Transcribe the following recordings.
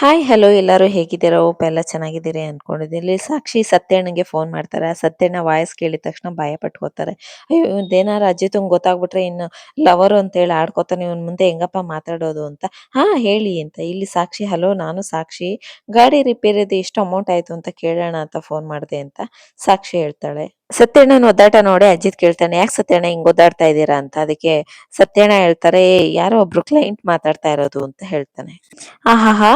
Hi hello ಎಲ್ಲರೂ ಹೇಗಿದ್ದೀರಾ? ಓಪ್ ಎಲ್ಲ ಚೆನ್ನಾಗಿದ್ದೀರಿ ಅನ್ಕೊಂಡಿದ್ದೀನಿ. ಇಲ್ಲಿ ಸಾಕ್ಷಿ ಸತ್ಯಣ್ಣಗೆ ಫೋನ್ ಮಾಡ್ತಾರೆ. ಸತ್ಯಣ್ಣ ವಾಯ್ಸ್ ಕೇಳಿದ ತಕ್ಷಣ ಭಯ ಪಟ್ಕೋತಾರೆ ಅಯ್ಯೋ ಇವ್ನೇನಾರ ಅಜ್ಜಿ ತುಂಬ ಗೊತ್ತಾಗ್ಬಿಟ್ರೆ ಇನ್ನು ಲವರು ಅಂತ ಹೇಳಿ ಆಡ್ಕೋತಾನೆ, ಇವನ್ ಮುಂದೆ ಹೆಂಗಪ್ಪ ಮಾತಾಡೋದು ಅಂತ. ಹಾ, ಹೇಳಿ ಅಂತ. ಇಲ್ಲಿ ಸಾಕ್ಷಿ ಹಲೋ ನಾನು ಸಾಕ್ಷಿ. ಗಾಡಿ ರಿಪೇರಿದು ಎಷ್ಟು ಅಮೌಂಟ್ ಆಯ್ತು ಅಂತ ಕೇಳೋಣ ಅಂತ ಫೋನ್ ಮಾಡಿದೆ ಅಂತ ಸಾಕ್ಷಿ ಹೇಳ್ತಾಳೆ. ಸತ್ಯಣ್ಣನ ಒದ್ದಾಟ ನೋಡಿ ಅಜಿತ್ ಕೇಳ್ತಾನೆ ಯಾಕೆ ಸತ್ಯಣ್ಣ ಹಿಂಗ್ ಒದ್ದಾಡ್ತಾ ಇದ್ದೀರಾ ಅಂತ? ಅದಕ್ಕೆ ಸತ್ಯಣ್ಣ ಹೇಳ್ತಾರೆ "ಏ, ಯಾರೋ ಒಬ್ರು ಕ್ಲೈಂಟ್ ಮಾತಾಡ್ತಾ ಇರೋದು ಅಂತ ಹೇಳ್ತಾನೆ. ಆಹಾಹಾ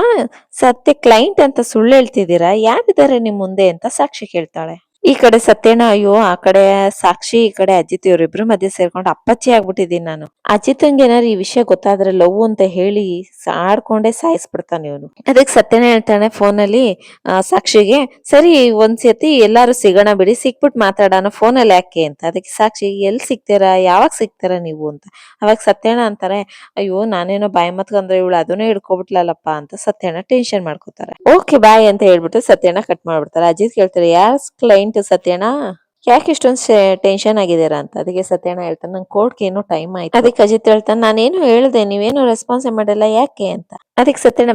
ಸತ್ಯ ಕ್ಲೈಂಟ್ ಅಂತ ಸುಳ್ಳು ಹೇಳ್ತಿದ್ದೀರಾ? ಯಾರಿದ್ದಾರೆ ನಿಮ್ ಮುಂದೆ ಅಂತ ಸಾಕ್ಷಿ ಕೇಳ್ತಾಳೆ. ಈ ಕಡೆ ಸತ್ಯಣ್ಣ, ಅಯ್ಯೋ, ಆ ಕಡೆ ಸಾಕ್ಷಿ, ಈ ಕಡೆ ಅಜಿತ್ ಇವ್ರಿಬ್ರು ಮಧ್ಯೆ ಸೇರ್ಕೊಂಡು ಅಪ್ಪಚ್ಚಿ ಆಗ್ಬಿಟ್ಟಿದೀನಿ ನಾನು. ಅಜಿತ್ ಏನಾರು ಈ ವಿಷಯ ಗೊತ್ತಾದ್ರೆ ಲವ್ ಅಂತ ಹೇಳಿ ಆಡ್ಕೊಂಡೆ ಸಾಯಿಸ್ಬಿಡ್ತಾನೆ ಇವನು. ಅದಕ್ಕೆ ಸತ್ಯಣ್ಣ ಹೇಳ್ತಾನೆ ಫೋನಲ್ಲಿ ಸಾಕ್ಷಿಗೆ, ಸರಿ, ಒಂದ್ಸತಿ ಎಲ್ಲಾರು ಸಿಗೋಣ ಬಿಡಿ ಸಿಕ್ಬಿಟ್ಟು ಮಾತಾಡೋಣ, ಫೋನಲ್ಲಿ ಯಾಕೆ? ಅಂತ. ಅದಕ್ಕೆ ಸಾಕ್ಷಿ, ಎಲ್ಲಿ ಸಿಗ್ತೀರಾ? ಯಾವಾಗ ಸಿಗ್ತೀರಾ ನೀವು? ಅಂತ. ಅವಾಗ ಸತ್ಯಣ್ಣ ಅಂತಾರೆ, ಅಯ್ಯೋ, ನಾನೇನೋ ಬಾಯಿ ಮತ್ಕಂದ್ರೆ ಇವಳು ಅದನ್ನೇ ಹಿಡ್ಕೊಬಿಟ್ಲಲ್ಲಪ್ಪ ಅಂತ ಸತ್ಯಣ್ಣ ಟೆನ್ಷನ್ ಮಾಡ್ಕೋತಾರೆ. ಓಕೆ, ಬಾಯ್ ಅಂತ ಹೇಳ್ಬಿಟ್ಟು ಸತ್ಯಣ್ಣ ಕಟ್ ಮಾಡ್ಬಿಡ್ತಾರೆ. ಅಜಿತ್ ಕೇಳ್ತಾರೆ, ಯಾರ್ ಕ್ಲೈಂಟ್ ಸತ್ಯಣ್ಣ, ಯಾಕೆ ಇಷ್ಟೊಂದು ಟೆನ್ಷನ್ ಆಗಿದ್ದೀರಾ ಅಂತ? ಅದಕ್ಕೆ ಸತ್ಯಣ್ಣ ಹೇಳ್ತಾನೆ, ನಂಗೆ ಕೋರ್ಟ್ಗೆ ಏನೋ ಟೈಮ್ ಆಯ್ತು. ಅದಕ್ಕೆ ಅಜಿತ್ ಹೇಳ್ತಾನೆ, ನಾನೇನು ಹೇಳ್ದೆ, ನೀವೇನು ರೆಸ್ಪಾನ್ಸ್ ಮಾಡಿಲ್ಲ ಯಾಕೆ ಅಂತ? ಅದಕ್ಕೆ ಸತ್ಯಣ್ಣ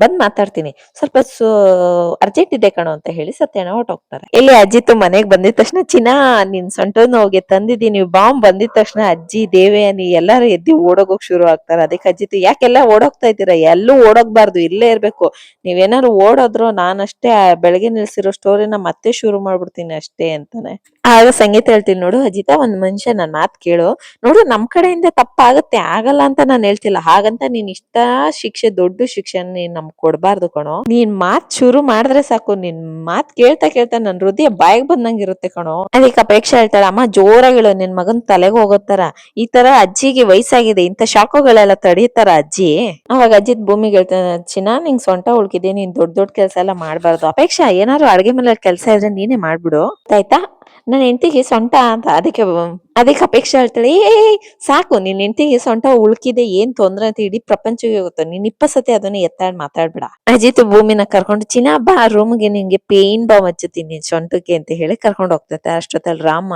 ಬಂದ್ ಮಾತಾಡ್ತೀನಿ. ಸ್ವಲ್ಪ ಅರ್ಜೆಂಟ್ ಇದೆ ಕಣೋ ಅಂತ ಹೇಳಿ ಸತ್ಯಣ್ಣ ಹೋಗ್ತಾರೆ ಇಲ್ಲಿ ಅಜಿತ್ ಮನೆಗ್ ಬಂದಿದ ತಕ್ಷಣ, ಚಿನ್ನ, ನಿನ್ ಸೊಂಟ ಹೋಗಿ ತಂದಿದ್ದೀನಿ ಬಾಂಬ್ ಬಂದಿದ ತಕ್ಷಣ ಅಜ್ಜಿ ದೇವಯಾನಿ ಎಲ್ಲಾರು ಎದ್ದಿ ಓಡೋಗೋಕ್ ಶುರು ಆಗ್ತಾರೆ. ಅದಕ್ಕೆ ಅಜಿತ್ ಯಾಕೆಲ್ಲ ಓಡೋಗ್ತಾ ಇದ್ದೀರಾ? ಎಲ್ಲೂ ಓಡೋಗ್ಬಾರ್ದು, ಇಲ್ಲೇ ಇರ್ಬೇಕು. ನೀವೇನಾರು ಓಡೋದ್ರು ನಾನಷ್ಟೇ ಬೆಳಗ್ಗೆ ನಿಲ್ಸಿರೋ ಸ್ಟೋರಿನ ಮತ್ತೆ ಶುರು ಮಾಡ್ಬಿಡ್ತೀನಿ ಅಷ್ಟೇ ಅಂತಾನೆ. ಆಗ ಸಂಗೀತ ಹೇಳ್ತೀನಿ ನೋಡು, ಅಜಿತ, ಒಂದ್ ಮನುಷ್ಯ ನನ್ ಮಾತ್ ಕೇಳು. ನೋಡು, ನಮ್ ಕಡೆಯಿಂದ ತಪ್ಪಾಗತ್ತೆ, ಆಗಲ್ಲ ಅಂತ ನಾನು ಹೇಳ್ತಿಲ್ಲ. ಹಾಗಂತ ನೀನ್ ಇಷ್ಟ ಶಿಕ್ಷೆ ದೊಡ್ಡ ಶಿಕ್ಷಣ ನೀನ್ ನಮ್ಗ್ ಕೊಡ್ಬಾರ್ದು ಕಣೋ. ನೀನ್ ಮಾತ್ ಶುರು ಮಾಡಿದ್ರೆ ಸಾಕು, ನಿನ್ ಮಾತ್ ಕೇಳ್ತಾ ಕೇಳ್ತಾ ನನ್ ಹೃದಯ ಬಾಯಿಗೆ ಬಂದಂಗಿರುತ್ತೆ ಕಣೋ. ಅದಕ್ಕೆ ಅಪೇಕ್ಷೆ ಹೇಳ್ತಾಳೆ, ಅಮ್ಮ, ಜೋರಾಗಿಳು, ನಿನ್ ಮಗನ್ ತಲೆಗೆ ಹೋಗೋತರ ಈ ತರ ಅಜ್ಜಿಗೆ ವಯಸ್ಸಾಗಿದೆ ಇಂತ ಶಾಖಗಳೆಲ್ಲ ತಡೀತಾರ ಅಜ್ಜಿ? ಅವಾಗ ಅಜ್ಜಿದ್ ಭೂಮಿಗೆ ಹೇಳ್ತಾನೆ, ಚಿನ್ನ, ನಿಂಗ್ ಸೊಂಟ ಉಳ್ಕಿದೆ, ನೀನ್ ದೊಡ್ಡ ದೊಡ್ಡ ಕೆಲಸ ಎಲ್ಲ ಮಾಡ್ಬಾರ್ದು. ಅಪೇಕ್ಷಾ, ಏನಾದ್ರು ಅಡ್ಗೆ ಮೇಲೆ ಕೆಲಸ ಇದ್ರೆ ನೀನೇ ಮಾಡ್ಬಿಡು. ಆಯ್ತಾ? ನನ್ನ ಹೆಂಡತಿಗೆ ಸೊಂಟ ಅಂತ ಅದಕ್ಕೆ ಅದಕ್ಕೆ ಅಪೇಕ್ಷೆ ಹೇಳ್ತಾಳೆ ಏ ಸಾಕು, ನಿನ್ ಹೆಂಡತಿಗೆ ಸೊಂಟ ಉಳ್ಕಿದೆ, ಏನ್ ತೊಂದ್ರೆ ಅಂತ ಇಡೀ ಪ್ರಪಂಚಕ್ಕೆ ಗೊತ್ತ. ನೀನ್ ಇಪ್ಪ ಸತಿ ಅದನ್ನ ಎತ್ತಾಡ್ ಮಾತಾಡ್ಬೇಡ. ಅಜಿತ್ ಭೂಮಿನ ಕರ್ಕೊಂಡು ಚಿನ್ನ ಬಾ ರೂಮ್ಗೆ ನಿಂಗೆ ಪೇನ್ ಬಾ ಹಚ್ಚುತ್ತೀನಿ, ನಿನ್ ಸೊಂಟಕ್ಕೆ ಅಂತ ಹೇಳಿ ಕರ್ಕೊಂಡು ಹೋಗ್ತೈತೆ. ಅಷ್ಟೊತ್ತಲ್ಲಿ ರಾಮ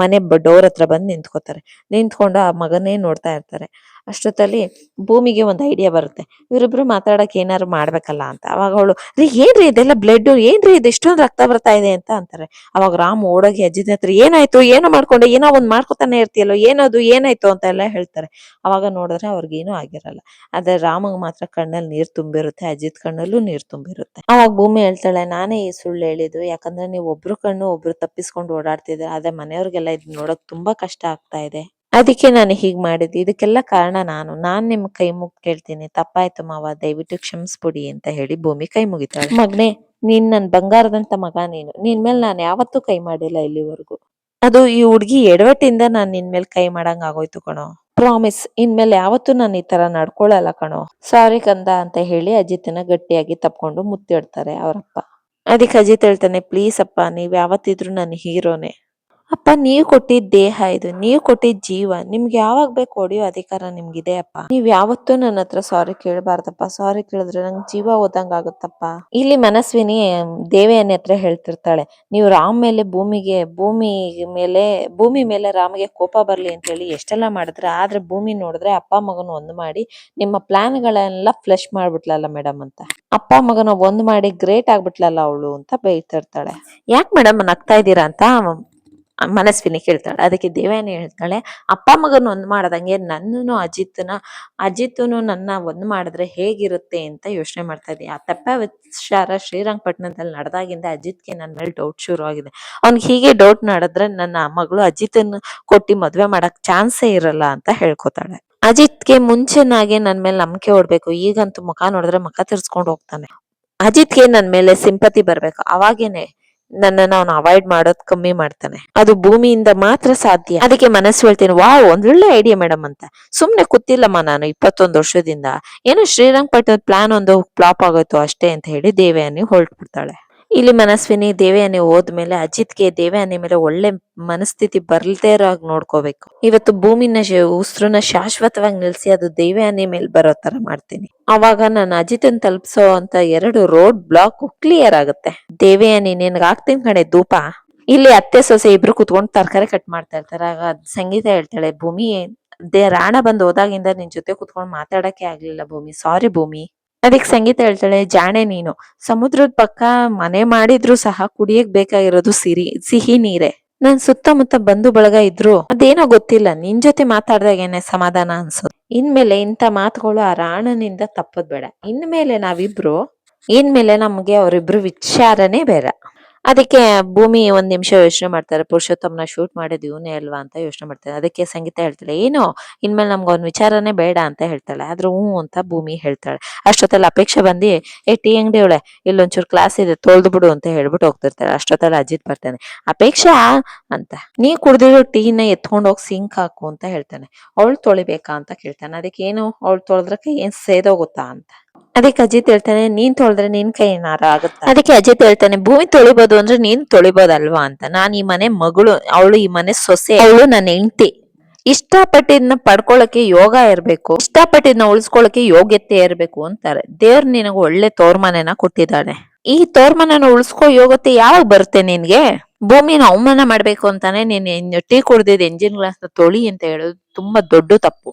ಮನೆ ಡೋರ್ ಹತ್ರ ಬಂದು ನಿಂತ್ಕೋತಾರೆ. ನಿಂತ್ಕೊಂಡು ಆ ಮಗನೇ ನೋಡ್ತಾ ಇರ್ತಾರೆ. ಅಷ್ಟೊತ್ತಲ್ಲಿ ಭೂಮಿಗೆ ಒಂದು ಐಡಿಯಾ ಬರುತ್ತೆ. ಇವರಿಬ್ರು ಮಾತಾಡಕ್ ಏನಾರು ಮಾಡ್ಬೇಕಲ್ಲ ಅಂತ. ಅವಾಗ ಅವಳು, ರೀ, ಏನ್ರಿ ಇದೆಲ್ಲ ಬ್ಲಡ್ ಏನ್ರಿ ಇದು? ಇಷ್ಟೊಂದು ರಕ್ತ ಬರ್ತಾ ಇದೆ? ಅಂತ ಅಂತಾರೆ. ಅವಾಗ ರಾಮ್ ಓಡೋಗಿ ಅಜ್ಜಿದ ಹತ್ರ, ಏನಾಯ್ತು? ಏನೋ ಮಾಡ್ಕೊಂಡೆ? ಏನೋ ಒಂದ್ ಮಾಡ್ಕೊತಾನೆ ಇರ್ತೀಯಲ್ಲೋ? ಏನದು? ಏನಾಯ್ತು? ಅಂತ ಎಲ್ಲ ಹೇಳ್ತಾರೆ. ಅವಾಗ ನೋಡಿದ್ರೆ ಅವ್ರಿಗೇನು ಆಗಿರಲ್ಲ. ಆದ್ರೆ ರಾಮಗ್ ಮಾತ್ರ ಕಣ್ಣಲ್ಲಿ ನೀರ್ ತುಂಬಿರುತ್ತೆ ಅಜಿತ್ ಕಣ್ಣಲ್ಲೂ ನೀರ್ ತುಂಬಿರುತ್ತೆ. ಅವಾಗ ಭೂಮಿ ಹೇಳ್ತಾಳೆ, ನಾನೇ ಈ ಸುಳ್ಳು ಹೇಳಿದ್ದು. ಯಾಕಂದ್ರೆ ನೀವು ಒಬ್ರು ಕಣ್ಣು ಒಬ್ರು ತಪ್ಪಿಸ್ಕೊಂಡು ಓಡಾಡ್ತಿದ್ರೆ ಆದ್ರೆ ಮನೆಯವ್ರಿಗೆಲ್ಲ ಇದ್ ನೋಡಕ್ ತುಂಬಾ ಕಷ್ಟ ಆಗ್ತಾ ಇದೆ. ಅದಕ್ಕೆ ನಾನು ಹೀಗೆ ಮಾಡಿದ್ದು. ಇದಕ್ಕೆಲ್ಲ ಕಾರಣ ನಾನು. ನಾನ್ ನಿಮ್ ಕೈ ಮುಗ್ ಕೇಳ್ತೀನಿ. ತಪ್ಪಾಯ್ತು ಮಾವ. ದಯವಿಟ್ಟು ಕ್ಷಮಿಸ್ಬಿಡಿ ಅಂತ ಹೇಳಿ ಭೂಮಿ ಕೈ ಮುಗಿತಾಳೆ. ಮಗ್ನೆ, ನೀನ್ ನನ್ ಬಂಗಾರದಂತ ಮಗ ನೀನು. ನಿನ್ ಮೇಲೆ ನಾನು ಯಾವತ್ತೂ ಕೈ ಮಾಡಿಲ್ಲ ಇಲ್ಲಿವರೆಗೂ. ಅದು ಈ ಹುಡ್ಗಿ ಎಡವಟ್ಟಿಂದ ನಾನ್ ನಿನ್ ಮೇಲೆ ಕೈ ಮಾಡಂಗ್ ಆಗೋಯ್ತು ಕಣೋ. ಪ್ರಾಮಿಸ್ ಇನ್ಮೇಲೆ ಯಾವತ್ತೂ ನಾನು ಈ ತರ ನಡ್ಕೊಳಲ್ಲ ಕಣೋ. ಸಾರಿ ಕಂದ ಅಂತ ಹೇಳಿ ಅಜಿತ್ನ ಗಟ್ಟಿಯಾಗಿ ತಪ್ಕೊಂಡು ಮುತ್ತಿಡ್ತಾರೆ ಅವರಪ್ಪ. ಅದಕ್ಕೆ ಅಜಿತ್ ಹೇಳ್ತಾನೆ, ಪ್ಲೀಸ್ ಅಪ್ಪ, ನೀವ್ ಯಾವತ್ತಿದ್ರು ನನ್ನ ಹೀರೋನೆ. ಅಪ್ಪ, ನೀವ್ ಕೊಟ್ಟಿದ್ ದೇಹ ಇದು, ನೀವ್ ಕೊಟ್ಟಿದ್ ಜೀವ, ನಿಮ್ಗೆ ಯಾವಾಗ ಬೇಕು ಹೊಡಿಯೋ ಅಧಿಕಾರ ನಿಮ್ಗಿದೆ ಅಪ್ಪ. ನೀವ್ ಯಾವತ್ತೂ ನನ್ನ ಹತ್ರ ಸಾರಿ ಕೇಳಬಾರ್ದಪ್ಪ ಸಾರಿ ಕೇಳಿದ್ರೆ ನಂಗೆ ಜೀವ ಹೋದಂಗ್ ಆಗುತ್ತಪ್ಪ. ಇಲ್ಲಿ ಮನಸ್ವಿನಿ ದೇವಯಾನಿ ಹತ್ರ ಹೇಳ್ತಿರ್ತಾಳೆ, ನೀವು ರಾಮ್ ಮೇಲೆ ಭೂಮಿಗೆ, ಭೂಮಿ ಮೇಲೆ ಭೂಮಿ ಮೇಲೆ ರಾಮ್ಗೆ ಕೋಪ ಬರ್ಲಿ ಅಂತ ಹೇಳಿ ಎಷ್ಟೆಲ್ಲ ಮಾಡಿದ್ರೆ, ಆದ್ರೆ ಭೂಮಿ ನೋಡಿದ್ರೆ ಅಪ್ಪ ಮಗನ ಒಂದು ಮಾಡಿ ನಿಮ್ಮ ಪ್ಲಾನ್ ಗಳೆಲ್ಲ ಫ್ಲಶ್ ಮಾಡ್ಬಿಟ್ಲಲ್ಲ ಮೇಡಮ್ ಅಂತ. ಅಪ್ಪ ಮಗನ ಒಂದ್ ಮಾಡಿ ಗ್ರೇಟ್ ಆಗ್ಬಿಟ್ಲಲ್ಲ ಅವಳು ಅಂತ ಬೈತಿರ್ತಾಳೆ. ಯಾಕೆ ಮೇಡಮ್ ನಗ್ತಾ ಇದ್ದೀರಾ ಅಂತ? ಮನಸ್ವಿನಿ ಕೇಳ್ತಾಳೆ. ಅದಕ್ಕೆ ದೇವಯಾನಿ ಹೇಳ್ತಾಳೆ, ಅಪ್ಪ ಮಗನ ಒಂದ್ ಮಾಡ್ದಂಗೆ ನನ್ನನು ಅಜಿತ್ನ, ಅಜಿತ್ನು ನನ್ನ ಒಂದ್ ಮಾಡಿದ್ರೆ ಹೇಗಿರುತ್ತೆ ಅಂತ ಯೋಚನೆ ಮಾಡ್ತಾ ಇದ್ದೆ ಆ ತಪ್ಪ ವಿಚಾರ ಶ್ರೀರಂಗಪಟ್ಟಣದಲ್ಲಿ ನಡೆದಾಗಿಂದ ಅಜಿತ್ಗೆ ನನ್ನ ಮೇಲೆ ಡೌಟ್ ಶುರು ಆಗಿದೆ. ಅವ್ನಿಗೆ ಹೀಗೆ ಡೌಟ್ ನಡೆದ್ರೆ ನನ್ನ ಮಗಳು ಅಜಿತ್ನ ಕೊಟ್ಟಿ ಮದ್ವೆ ಮಾಡಕ್ ಚಾನ್ಸೇ ಇರಲ್ಲ ಅಂತ ಹೇಳ್ಕೊತಾಳೆ. ಅಜಿತ್ಗೆ ಮುಂಚೆನಾಗೆ ನನ್ ಮೇಲೆ ನಂಬಿಕೆ ಹೊಡ್ಬೇಕು. ಈಗಂತೂ ಮುಖ ನೋಡಿದ್ರೆ ಮುಖ ತಿರ್ಸ್ಕೊಂಡು ಹೋಗ್ತಾನೆ. ಅಜಿತ್ಗೆ ನನ್ ಮೇಲೆ ಸಿಂಪತಿ ಬರ್ಬೇಕು. ಅವಾಗೇನೆ ನನ್ನನ್ನ ಅವನು ಅವಾಯ್ಡ್ ಮಾಡೋದ್ ಕಮ್ಮಿ ಮಾಡ್ತಾನೆ. ಅದು ಭೂಮಿಯಿಂದ ಮಾತ್ರ ಸಾಧ್ಯ. ಅದಕ್ಕೆ ಮನಸ್ಸು ಹೇಳ್ತೀನಿ, ವಾವ್, ಒಂದೊಳ್ಳೆ ಐಡಿಯಾ ಮೇಡಮ್ ಅಂತ. ಸುಮ್ನೆ ಕೂತಿಲ್ಲಮ್ಮ ನಾನು ಇಪ್ಪತ್ತೊಂದು ವರ್ಷದಿಂದ. ಏನೋ ಶ್ರೀರಂಗಪಟ್ಟಣದ ಪ್ಲಾನ್ ಒಂದು ಫ್ಲಾಪ್ ಆಗೋಯ್ತು ಅಷ್ಟೇ ಅಂತ ಹೇಳಿ ದೇವಯಾನಿ ಹೊರಟ್ಬಿಡ್ತಾಳೆ. ಇಲ್ಲಿ ಮನಸ್ವಿನಿ ದೇವಯಾನಿ ಹೋದ್ಮೇಲೆ, ಅಜಿತ್ಗೆ ದೇವಯಾನಿ ಮೇಲೆ ಒಳ್ಳೆ ಮನಸ್ಥಿತಿ ಬರ್ಲದೇ ಇರೋ ಹಾಗೆ ನೋಡ್ಕೋಬೇಕು. ಇವತ್ತು ಭೂಮಿನ ಉಸ್ರನ್ನ ಶಾಶ್ವತವಾಗಿ ನಿಲ್ಸಿ ಅದು ದೇವಯಾನಿ ಮೇಲೆ ಬರೋ ತರ ಮಾಡ್ತೀನಿ. ಅವಾಗ ನಾನು ಅಜಿತನ್ ತಲುಪಿಸೋ ಅಂತ ಎರಡು ರೋಡ್ ಬ್ಲಾಕ್ ಕ್ಲಿಯರ್ ಆಗುತ್ತೆ. ದೇವಯಾನಿ, ನಿನ್ಗೆ ಆಗ್ತೀನಿ ಕಣೆ ಧೂಪ. ಇಲ್ಲಿ ಅತ್ತೆ, ಸೊಸೆ ಇಬ್ರು ಕುತ್ಕೊಂಡು ತರಕಾರಿ ಕಟ್ ಮಾಡ್ತಾ ಇರ್ತಾರೆ. ಆಗ ಸಂಗೀತ ಹೇಳ್ತಾಳೆ, ಭೂಮಿ, ದೇ ರಾಣ ಬಂದು ಹೋದಾಗಿಂದ ನಿನ್ ಜೊತೆ ಕುತ್ಕೊಂಡು ಮಾತಾಡಕ್ಕೆ ಆಗ್ಲಿಲ್ಲ ಭೂಮಿ. ಸಾರಿ ಭೂಮಿ. ಅದಕ್ಕೆ ಸಂಗೀತ ಹೇಳ್ತಾಳೆ, ಜಾಣೆ ನೀನು. ಸಮುದ್ರದ ಪಕ್ಕ ಮನೆ ಮಾಡಿದ್ರು ಸಹ ಕುಡಿಯಕ್ ಬೇಕಾಗಿರೋದು ಸಿರಿ, ಸಿಹಿ ನೀರೇ. ನನ್ ಸುತ್ತಮುತ್ತ ಬಂಧು ಬಳಗ ಇದ್ರು, ಅದೇನೋ ಗೊತ್ತಿಲ್ಲ, ನಿನ್ ಜೊತೆ ಮಾತಾಡ್ದಾಗೇನೆ ಸಮಾಧಾನ ಅನ್ಸೋದು ಇನ್ಮೇಲೆ ಇಂಥ ಮಾತುಗಳು ಆ ರಾಣನಿಂದ ತಪ್ಪದ್ ಬೇಡ. ಇನ್ಮೇಲೆ ನಾವಿಬ್ರು, ಇನ್ಮೇಲೆ ನಮ್ಗೆ ಅವರಿಬ್ರು ವಿಚಾರನೇ ಬೇಡ. ಅದಕ್ಕೆ ಭೂಮಿ ಒಂದ್ ನಿಮಿಷ ಯೋಚನೆ ಮಾಡ್ತಾರೆ, ಪುರುಷೋತ್ತಮನ ಶೂಟ್ ಮಾಡಿದ್ ಇವನೇ ಅಲ್ವಾ ಅಂತ ಯೋಚನೆ ಮಾಡ್ತಾರೆ. ಅದಕ್ಕೆ ಸಂಗೀತ ಹೇಳ್ತಾಳೆ, ಏನು, ಇನ್ಮೇಲೆ ನಮ್ಗೆ ಅವ್ನ ವಿಚಾರನೇ ಬೇಡ ಅಂತ ಹೇಳ್ತಾಳೆ. ಆದ್ರೆ ಹ್ಞೂ ಅಂತ ಭೂಮಿ ಹೇಳ್ತಾಳೆ. ಅಷ್ಟೊತ್ತಲ್ಲಿ ಅಪೇಕ್ಷೆ ಬಂದು, ಏ, ಟೀ ಅಂಗಡಿ ಅವಳೆ ಇಲ್ಲೊಂಚೂರು ಕ್ಲಾಸ್ ಇದೆ, ತೊಳ್ದು ಬಿಡು ಅಂತ ಹೇಳ್ಬಿಟ್ಟು ಹೋಗ್ತಿರ್ತಾರೆ ಅಷ್ಟೊತ್ತಲ್ಲಿ ಅಜಿತ್ ಬರ್ತಾನೆ, ಅಪೇಕ್ಷಾ? ಅಂತ, ನೀ ಕುಡ್ದಿರೋ ಟೀನ ಎತ್ಕೊಂಡು ಹೋಗಿ ಸಿಂಕ್ ಹಾಕು ಅಂತ ಹೇಳ್ತಾನೆ. ಅವಳು ತೊಳಿಬೇಕಾ? ಅಂತ ಕೇಳ್ತಾನೆ. ಅದಕ್ಕೆ, ಏನು, ಅವಳು ತೊಳೆದ್ರಕ್ಕೆ ಏನ್ ಸೇದೋಗುತ್ತಾ? ಅಂತ. ಅದಕ್ಕೆ ಅಜಿತ್ ಹೇಳ್ತಾನೆ, ನೀನ್ ತೊಳೆದ್ರೆ ನಿನ್ ಕೈ ಏನಾರ ಆಗುತ್ತೆ? ಅದಕ್ಕೆ ಅಜಿತ್ ಹೇಳ್ತಾನೆ, ಭೂಮಿ ತೊಳಿಬೋದು ಅಂದ್ರೆ ನೀನ್ ತೊಳಿಬೋದಲ್ವಾ ಅಂತ. ನಾನ್ ಈ ಮನೆ ಮಗಳು, ಅವಳು ಈ ಮನೆ ಸೊಸೆ, ಅವಳು ನನ್ನ ಹೆಂಡತಿ. ಇಷ್ಟಪಟ್ಟಿದ್ನ ಪಡ್ಕೊಳಕ್ಕೆ ಯೋಗ ಇರ್ಬೇಕು, ಇಷ್ಟಪಟ್ಟಿದ್ನ ಉಳಿಸ್ಕೊಳಕ್ಕೆ ಯೋಗ್ಯತೆ ಇರ್ಬೇಕು ಅಂತಾರೆ. ದೇವ್ರ ನಿನಗೆ ಒಳ್ಳೆ ತೋರ್ಮನೆನ ಕೊಟ್ಟಿದ್ದಾಳೆ. ಈ ತೋರ್ಮನೆನ ಉಳಿಸ್ಕೋ ಯೋಗತೆ ಯಾವಾಗ ಬರುತ್ತೆ ನಿನ್ಗೆ? ಭೂಮಿನ ಅವಮಾನ ಮಾಡ್ಬೇಕು ಅಂತಾನೆ ನೀನ್ ಟೀ ಕುಡ್ದಿದ್ ಎಂಜಿನ್ ಗ್ಲಾಸ್ ತೊಳಿ ಅಂತ ಹೇಳೋದು ತುಂಬಾ ದೊಡ್ಡ ತಪ್ಪು.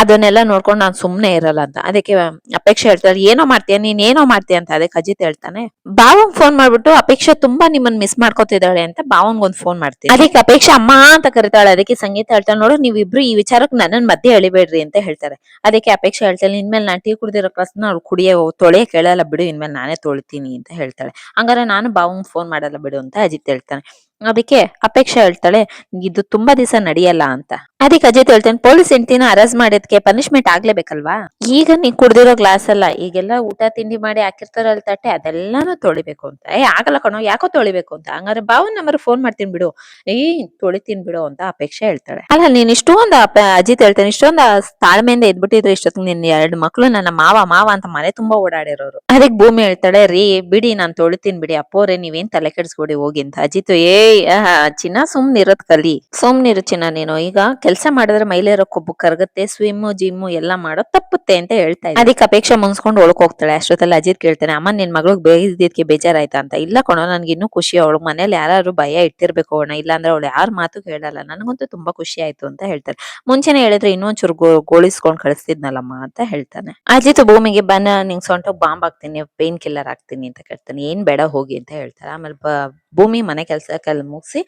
ಅದನ್ನೆಲ್ಲ ನೋಡ್ಕೊಂಡು ನಾನ್ ಸುಮ್ನೆ ಇರಲ್ಲ ಅಂತ. ಅದಕ್ಕೆ ಅಪೇಕ್ಷೆ ಹೇಳ್ತಾಳೆ ಏನೋ ಮಾಡ್ತೀಯ? ನೀನ್ ಏನೋ ಮಾಡ್ತೀಯ? ಅಂತ ಅದಕ್ಕೆ ಅಜಿತ್ ಹೇಳ್ತಾನೆ. ಬಾವಂಗ್ ಫೋನ್ ಮಾಡ್ಬಿಟ್ಟು ಅಪೇಕ್ಷೆ ತುಂಬಾ ನಿಮ್ಮನ್ ಮಿಸ್ ಮಾಡ್ಕೋತಿದ್ದಾಳೆ ಅಂತ ಭಾವಂಗ್ ಒಂದ್ ಫೋನ್ ಮಾಡ್ತೀನಿ. ಅದಕ್ಕೆ ಅಪೇಕ್ಷೆ ಅಮ್ಮ ಅಂತ ಕರಿತಾಳೆ. ಅದಕ್ಕೆ ಸಂಗೀತ ಹೇಳ್ತಾಳೆ. ನೋಡು ನೀವಿಬ್ರು ಈ ವಿಚಾರಕ್ಕೆ ನನ್ನ ಮಧ್ಯೆ ಎಳಿಬೇಡ್ರಿ ಅಂತ ಹೇಳ್ತಾರೆ. ಅದಕ್ಕೆ ಅಪೇಕ್ಷೆ ಹೇಳ್ತಾಳೆ ಇನ್ಮೇಲೆ ನಾನು ಟೀ ಕುಡ್ದಿರೋ ಕ್ಲಾಸ್ನ ಅವ್ಳು ಕುಡಿಯೋ ತೊಳೆ ಕೇಳಲ್ಲ ಬಿಡು, ಇನ್ಮೇಲೆ ನಾನೇ ತೊಳಿತೀನಿ ಅಂತ ಹೇಳ್ತಾಳೆ. ಹಂಗಾರೆ ನಾನು ಬಾವಂಗ್ ಫೋನ್ ಮಾಡಲ್ಲ ಬಿಡು ಅಂತ ಅಜಿತ್ ಹೇಳ್ತಾನೆ. ಅದಕ್ಕೆ ಅಪೇಕ್ಷೆ ಹೇಳ್ತಾಳೆ, ಇದು ತುಂಬಾ ದಿವಸ ನಡೆಯಲ್ಲ ಅಂತ. ಅದಕ್ಕೆ ಅಜಿತ್ ಹೇಳ್ತಾನೆ, ಪೊಲೀಸ್ ಹೆಂಡತಿನ ಅರೆಸ್ಟ್ ಮಾಡಿದ್ಕೆ ಪನಿಷ್ಮೆಂಟ್ ಆಗ್ಲೇಬೇಕಲ್ವಾ? ಈಗ ನೀ ಕುಡ್ದಿರೋ ಗ್ಲಾಸ್ ಅಲ್ಲ ಈಗೆಲ್ಲ ಊಟ ತಿಂಡಿ ಮಾಡಿ ಹಾಕಿರ್ತಾರಲ್ಲ ತಟ್ಟೆ, ಅದೆಲ್ಲಾನು ತೊಳಿಬೇಕು ಅಂತ. ಏ, ಆಗಲ್ಲ ಕಣೋ, ಯಾಕೋ ತೊಳಿಬೇಕು ಅಂತ. ಹಂಗಾರೆ ಬಾವನ್ ನಂಬರ್ ಫೋನ್ ಮಾಡ್ತೀನಿ ಬಿಡು. ಏ, ತೊಳಿತೀನಿ ಬಿಡು ಅಂತ ಅಪೇಕ್ಷೆ ಹೇಳ್ತಾಳೆ. ಅಲ್ಲ, ನೀನ್ ಇಷ್ಟೊಂದು ಅಜಿತ್ ಹೇಳ್ತಾನೆ, ಇಷ್ಟೊಂದು ತಾಳ್ಮೆಯಿಂದ ಇದ್ಬಿಟ್ಟಿದ್ರೆ ಇಷ್ಟೊತ್ತು ನಿನ್ ಎರಡು ಮಕ್ಳು ನನ್ನ ಮಾವ ಮಾವ ಅಂತ ಮನೆ ತುಂಬಾ ಓಡಾಡಿರೋರು. ಅದಕ್ಕೆ ಭೂಮಿ ಹೇಳ್ತಾಳೆ, ರೀ, ಬಿಡಿ, ನಾನ್ ತೊಳಿತೀನಿ ಬಿಡಿ. ಅಪ್ಪೋರೆ, ನೀವೇನ್ ತಲೆ ಕೆಡಿಸ್ಕೊಡಿ, ಹೋಗಿ ಅಂತ. ಅಜಿತ್, ಏಯ್ ಆಹಾ, ಚಿನ್ನ ಸುಮ್ನಿರೋದ್ ಕಲಿ. ಸುಮ್ನಿರು ಚಿನ್ನ ನೀನು. ಈಗ ಕೆಲಸ ಮಾಡಿದ್ರೆ ಮೈಲಿರೋ ಕೊಬ್ಬು ಕರಗುತ್ತೆ ಸ್ವಿಮ್ ಜಿಮ್ ಎಲ್ಲ ಮಾಡೋದ್ ತಪ್ಪುತ್ತೆ ಅಂತ ಹೇಳ್ತಾ ಇದ್ದೆ ಅದಕ್ಕೆ ಅಪೇಕ್ಷೆ ಮುನ್ಸ್ಕೊಂಡು ಒಳಕ್ ಹೋಗ್ತಾಳೆ ಅಷ್ಟೊತ್ತಲ್ಲಿ ಅಜಿತ್ ಕೇಳ್ತಾನೆ ಅಮ್ಮ ನಿನ್ ಮಗಳಿಗೆ ಬೇಯಿದ್ದಕ್ಕೆ ಬೇಜಾರಾಯ್ತಾ ಅಂತ. ಇಲ್ಲ ಕಣೋ ನನ್ಗೆ ಇನ್ನೂ ಖುಷಿ. ಅವಳು ಮನೇಲಿ ಯಾರು ಭಯ ಇಟ್ಟಿರ್ಬೇಕು ಅವಳ ಇಲ್ಲ ಅಂದ್ರೆ ಅವಳು ಯಾರ ಮಾತು ಕೇಳಲ್ಲ. ನನಗಂತೂ ತುಂಬಾ ಖುಷಿ ಆಯ್ತು ಅಂತ ಹೇಳ್ತಾರೆ ಮುಂಚೆನೆ ಹೇಳಿದ್ರೆ ಇನ್ನೊಂಚೂರು ಗೋಳಿಸ್ಕೊಂಡ್ ಕಳಿಸ್ತಿದ್ನಲ್ಲಮ್ಮ ಅಂತ ಹೇಳ್ತಾನೆ. ಅಜಿತ್ ಭೂಮಿಗೆ ಬನ್ನ ನಿಂಗೆ ಸೊಂಟ ಬಾಂಬ್ ಹಾಕ್ತೀನಿ ಪೇನ್ ಕಿಲ್ಲರ್ ಹಾಕ್ತೀನಿ ಅಂತ ಕೇಳ್ತಾನೆ. ಏನ್ ಬೇಡ ಹೋಗಿ ಅಂತ ಹೇಳ್ತಾರೆ ಆಮೇಲೆ ಭೂಮಿ ಮನೆ ಕೆಲಸ ಕೆಲ್ ಮುಗಿಸಿ,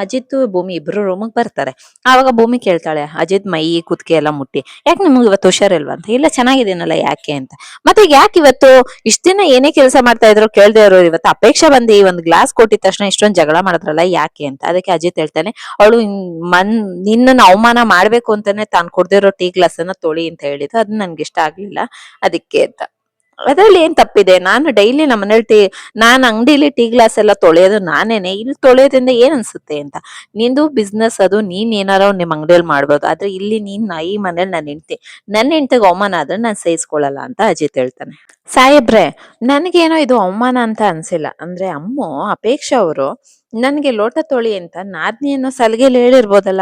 ಅಜಿತ್, ಭೂಮಿ ಇಬ್ರು ರೂಮಿಗೆ ಬರ್ತಾರೆ. ಆವಾಗ ಭೂಮಿ ಕೇಳ್ತಾಳೆ, ಅಜಿತ್ ಮೈ ಕುತ್ಕೆ ಎಲ್ಲ ಮುಟ್ಟಿ. ಯಾಕೆ ನಿಮ್ಗೆ ಇವತ್ತು ಹುಷಾರಿಲ್ವಾ ಅಂತ? ಇಲ್ಲ, ಚೆನ್ನಾಗಿದ್ದೀನಲ್ಲ, ಯಾಕೆ ಅಂತ. ಮತ್ತೆ ಯಾಕೆ ಇವತ್ತು? ಇಷ್ಟ ದಿನ ಏನೇ ಕೆಲಸ ಮಾಡ್ತಾ ಇದ್ರು ಕೇಳ್ದೆ ಇರೋರು ಇವತ್ತು ಅಪೇಕ್ಷೆ ಬಂದು ಈ ಒಂದು ಗ್ಲಾಸ್ ಕೊಟ್ಟಿದ ತಕ್ಷಣ ಇಷ್ಟೊಂದು ಜಗಳ ಮಾಡಿದ್ರಲ್ಲ, ಯಾಕೆ ಅಂತ? ಅದಕ್ಕೆ ಅಜಿತ್ ಹೇಳ್ತಾನೆ, ಅವಳು ಮನ್, ನಿನ್ನನ್ನು ಅವಮಾನ ಮಾಡ್ಬೇಕು ಅಂತಾನೆ ತಾನು ಇರೋ ಟೀ ಗ್ಲಾಸ್ ಅನ್ನ ತೊಳಿ ಅಂತ ಹೇಳಿದ್ದು. ಅದು ನನ್ಗೆ ಇಷ್ಟ ಆಗ್ಲಿಲ್ಲ. ಅದಕ್ಕೆ ಅಂತ. ಅದ್ರಲ್ಲಿ ಏನ್ ತಪ್ಪಿದೆ? ನಾನು ಡೈಲಿ ನಮ್ಮ ಮನೇಲಿ ಟೀ, ನಾನು ಅಂಗಡಿಲಿ ಟೀ ಗ್ಲಾಸ್ ಎಲ್ಲ ತೊಳೆಯೋದು ನಾನೇನೆ. ಇಲ್ಲಿ ತೊಳೆಯೋದ್ರಿಂದ ಏನ್ ಅನ್ಸುತ್ತೆ ಅಂತ? ನಿಂದು ಬಿಸ್ನೆಸ್ ಅದು, ನೀನ್ ಏನಾರ ನಿಮ್ ಅಂಗಡಿಯಲ್ಲಿ ಮಾಡ್ಬೋದು. ಆದ್ರೆ ಇಲ್ಲಿ ನೀನ್ ಈ ಮನೇಲಿ ನಾನು ಹೆಂಡ್ತಿ ನನ್ನ ಹೆಂಡ್ತಿಗೆ ಅವಮಾನ ಆದ್ರೆ ನಾನು ಸಹಿಸ್ಕೊಳ್ಳಲ್ಲ ಅಂತ ಅಜಿತ್ ಹೇಳ್ತಾನೆ. ಸಾಹೇಬ್ರೆ, ನನಗೇನೋ ಇದು ಅವಮಾನ ಅಂತ ಅನ್ಸಿಲ್ಲ. ಅಂದ್ರೆ ಅಮ್ಮು, ಅಪೇಕ್ಷಾ ಅವರು, ನನ್ಗೆ ಲೋಟ ತೊಳಿ ಅಂತ ನಾದ್ನಿಯನ್ನು ಸಲಿಗೆಲಿ ಹೇಳಿರ್ಬೋದಲ್ಲ?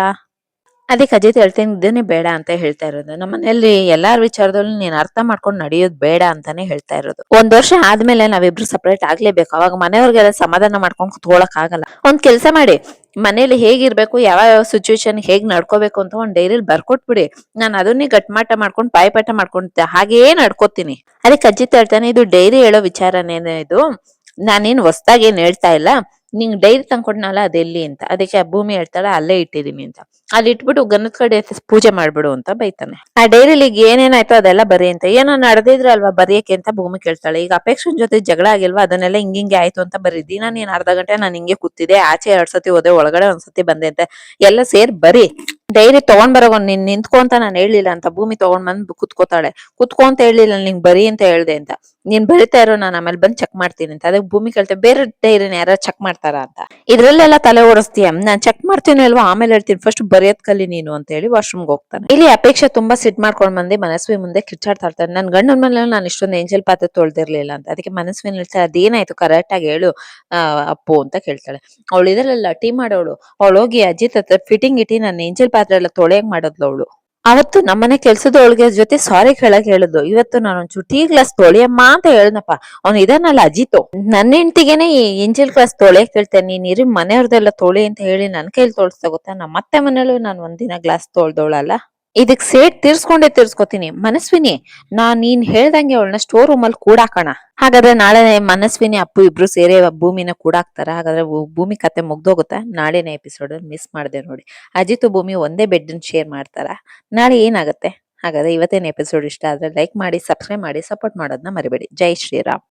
ಅದಕ್ಕೆ ಅಜಿತ್ ಹೇಳ್ತೀನಿ, ಇದನ್ನೇ ಬೇಡ ಅಂತ ಹೇಳ್ತಾ ಇರೋದು. ನಮ್ಮ ಮನೆಯಲ್ಲಿ ಎಲ್ಲಾರ ವಿಚಾರದಲ್ಲೂ ನೀನ್ ಅರ್ಥ ಮಾಡ್ಕೊಂಡು ನಡೆಯೋದು ಬೇಡ ಅಂತಾನೆ ಹೇಳ್ತಾ ಇರೋದು. ಒಂದ್ ವರ್ಷ ಆದ್ಮೇಲೆ ನಾವಿಬ್ರು ಸಪರೇಟ್ ಆಗ್ಲೇಬೇಕು. ಅವಾಗ ಮನೆಯವ್ರಿಗೆಲ್ಲ ಸಮಾಧಾನ ಮಾಡ್ಕೊಂಡು ಕುತ್ಕೊಳಕ್ ಆಗಲ್ಲ. ಒಂದ್ ಕೆಲಸ ಮಾಡಿ. ಮನೇಲಿ ಹೇಗಿರ್ಬೇಕು ಯಾವ ಯಾವ ಸಿಚುವೇಶನ್ ಹೇಗ್ ನಡ್ಕೋಬೇಕು ಅಂತ ಒಂದ್ ಡೈರಿಲಿ ಬರ್ಕೊಟ್ಬಿಡಿ. ನಾನು ಅದನ್ನೇ ಗಟ್ಮಾಟ ಮಾಡ್ಕೊಂಡು ಪಾಯಪಾಠ ಮಾಡ್ಕೊಂಡ್ ಹಾಗೇ ನಡ್ಕೋತೀನಿ. ಅದಕ್ಕೆ ಅಜ್ಜಿ ಹೇಳ್ತಾನೆ, ಇದು ಡೈರಿ ಹೇಳೋ ವಿಚಾರನೇನೇ ಇದು? ನಾನೇನ್ ಹೊಸ್ದಾಗಿ ಏನ್ ಹೇಳ್ತಾ ಇಲ್ಲ. ನಿಂಗ್ ಡೈರಿ ತಂದ್ಕೊಡ್ನಲ್ಲ ಅದೆಲ್ಲಿ ಅಂತ. ಅದಕ್ಕೆ ಆ ಭೂಮಿ ಹೇಳ್ತಾಳೆ ಅಲ್ಲೇ ಇಟ್ಟಿದೀನಿ ಅಂತ. ಅಲ್ಲಿ ಇಟ್ಬಿಟ್ಟು ಗನದ ಕಡೆ ಪೂಜೆ ಮಾಡ್ಬಿಡು ಅಂತ ಬೈತಾನೆ. ಆ ಡೈರಿಲಿ ಈಗ ಏನೇನಾಯ್ತೋ ಅದೆಲ್ಲ ಬರಿ ಅಂತ. ಏನೋ ನಡೆದಿದ್ರೆ ಅಲ್ವಾ ಬರೆಯಕ್ಕೆ ಅಂತ ಭೂಮಿ ಕೇಳ್ತಾಳೆ. ಈಗ ಅಪೇಕ್ಷನ್ ಜೊತೆ ಜಗಳ ಆಗಿಲ್ವಾ? ಅದನ್ನೆಲ್ಲ ಹಿಂಗಿಂಗೆ ಆಯ್ತು ಅಂತ ಬರೀದಿ. ನಾನು ನೀನ್ ಅರ್ಧ ಗಂಟೆ ನಾನು ಹಿಂಗೆ ಕೂತಿದ್ದೆ. ಆಚೆ ಎರಡ್ ಸತಿ ಹೋದೆ, ಒಳಗಡೆ ಒಂದ್ ಸತಿ ಬಂದೆ ಅಂತ. ಎಲ್ಲ ಸೇರ್ ಬರಿ. ಡೈರಿ ತಗೊಂಡ್ ಬರೋ ನೀನ್ ನಿಂತ್ಕೊಂತ ನಾನು ಹೇಳಿಲ್ಲ ಅಂತ ಭೂಮಿ ತಗೊಂಡ್ ಬಂದ್ ಕುತ್ಕೋತಾಳೆ. ಕುತ್ಕೊ ಅಂತ ಹೇಳಿಲ್ಲ ನಿಂಗ್ ಬರಿ ಅಂತ ಹೇಳ್ದೆ ಅಂತ. ನೀನ್ ಬರಿತಾ ಇರೋ, ನಾನು ಆಮೇಲೆ ಬಂದ್ ಚೆಕ್ ಮಾಡ್ತೀನಿ ಅಂತ. ಅದಕ್ಕೆ ಭೂಮಿ ಕೇಳ್ತೆ, ಬೇರೆ ಡೈರಿನ ಯಾರ ಚೆಕ್ ಮಾಡ್ತಾರ ಅಂತ. ಇದ್ರಲ್ಲೆಲ್ಲ ತಲೆ ಓಡಿಸ್ತೀಯ? ನಾನ್ ಚೆಕ್ ಮಾಡ್ತೀನಿ ಅಲ್ವಾ ಆಮೇಲೆ ಹೇಳ್ತೀನಿ. ಫಸ್ಟ್ ಬರೆಯೋದ್ ಕಲಿ ನೀನು ಅಂತ ಹೇಳಿ ವಾಶ್ರೂಮ್ಗೆ ಹೋಗ್ತಾನೆ. ಇಲ್ಲಿ ಅಪೇಕ್ಷೆ ತುಂಬಾ ಸಿಟ್ ಮಾಡ್ಕೊಂಡ್ ಬಂದು, ಮನಸ್ವಿ ಮುಂದೆ ಕಿಚ್ಚಾಡ್ತಾ ಇರ್ತಾರೆ ನನ್ ಗಂಡನ ಮೇಲೆ ನಾನು ಇಷ್ಟೊಂದು ಏಂಜಲ್ ಪಾತ್ರೆ ತೊಳ್ದಿರ್ಲಿಲ್ಲ ಅಂತ. ಅದಕ್ಕೆ ಮನಸ್ವಿ ಹೇಳ್ತಾರೆ ಅದೇನಾಯ್ತು? ಕರೆಕ್ಟ್ ಆಗಿ ಹೇಳು ಅಪ್ಪು ಅಂತ ಕೇಳ್ತಾಳೆ. ಅವಳು ಇದರಲ್ಲ ಟೀ ಮಾಡೋಳು. ಅವಳು ಹೋಗಿ ಅಜಿತ್ ಹತ್ರ ಫಿಟ್ಟಿಂಗ್ ಇಟ್ಟಿ ನಾನು ಏಂಜಲ್ ಪಾತ್ರೆ ಎಲ್ಲ ತೊಳೆಯಕ್ ಮಾಡೋದ್ಲು ಅವಳು. ಅವತ್ತು ನಮ್ಮನೆ ಕೆಲ್ಸದೊಳಗೆ ಜೊತೆ ಸಾರಿ ಕೇಳಕ್ ಹೇಳಿದ್ಲು. ಇವತ್ತು ನಾನು ಒಂಚೂರು ಟೀ ಗ್ಲಾಸ್ ತೊಳೆಯಮ್ಮ ಅಂತ ಹೇಳಿದ್ನಪ್ಪ. ಅವ್ನು ಇದನ್ನಲ್ಲ ಅಜಿತು. ನನ್ನ ಹೆಂಡ್ತಿಗೆನೆ ಈ ಗ್ಲಾಸ್ ತೊಳೆಯಕ್ ಹೇಳ್ತೇನೆ. ನೀನ್ ಇರಿ ಮನೆಯವ್ರದೆಲ್ಲ ತೊಳೆ ಅಂತ ಹೇಳಿ ನನ್ ಕೈಲಿ ತೊಳ್ಸ್ತಾ ಗೊತ್ತಾ? ನಮ್ಮ ಅತ್ತೆ ಮನೇಲೂ ನಾನು ಒಂದಿನ ಗ್ಲಾಸ್ ತೊಳ್ದವಳಲ್ಲ ಇದಕ್ ಸೇಟ್ ತೀರ್ಸ್ಕೊಂಡೇ ತೀರ್ಸ್ಕೊತೀನಿ. ಮನಸ್ವಿನಿ ನಾ ನೀನ್ ಹೇಳ್ದಂಗೆ ಅವಳನ್ನ ಸ್ಟೋರ್ ರೂಮ್ ಅಲ್ಲಿ ಕೂಡಾಕಣ. ಹಾಗಾದ್ರೆ ನಾಳೆ ಮನಸ್ವಿನಿ, ಅಪ್ಪು ಇಬ್ರು ಸೇರಿ ಭೂಮಿನ ಕೂಡಾಕ್ತಾರ. ಹಾಗಾದ್ರೆ ಭೂಮಿ ಕತೆ ಮುಗ್ದೋಗುತ್ತಾ. ನಾಳೆನ ಎಪಿಸೋಡ್ ಮಿಸ್ ಮಾಡ್ದೆ ನೋಡಿ. ಅಜಿತ್ ಭೂಮಿ ಒಂದೇ ಬೆಡ್ ಶೇರ್ ಮಾಡ್ತಾರ. ನಾಳೆ ಏನಾಗುತ್ತೆ? ಹಾಗಾದ್ರೆ ಇವತ್ತೇನು ಎಪಿಸೋಡ್ ಇಷ್ಟ ಆದ್ರೆ ಲೈಕ್ ಮಾಡಿ ಸಬ್ಸ್ಕ್ರೈಬ್ ಮಾಡಿ ಸಪೋರ್ಟ್ ಮಾಡೋದನ್ನ ಮರಿಬೇಡಿ. ಜೈ ಶ್ರೀರಾಮ್.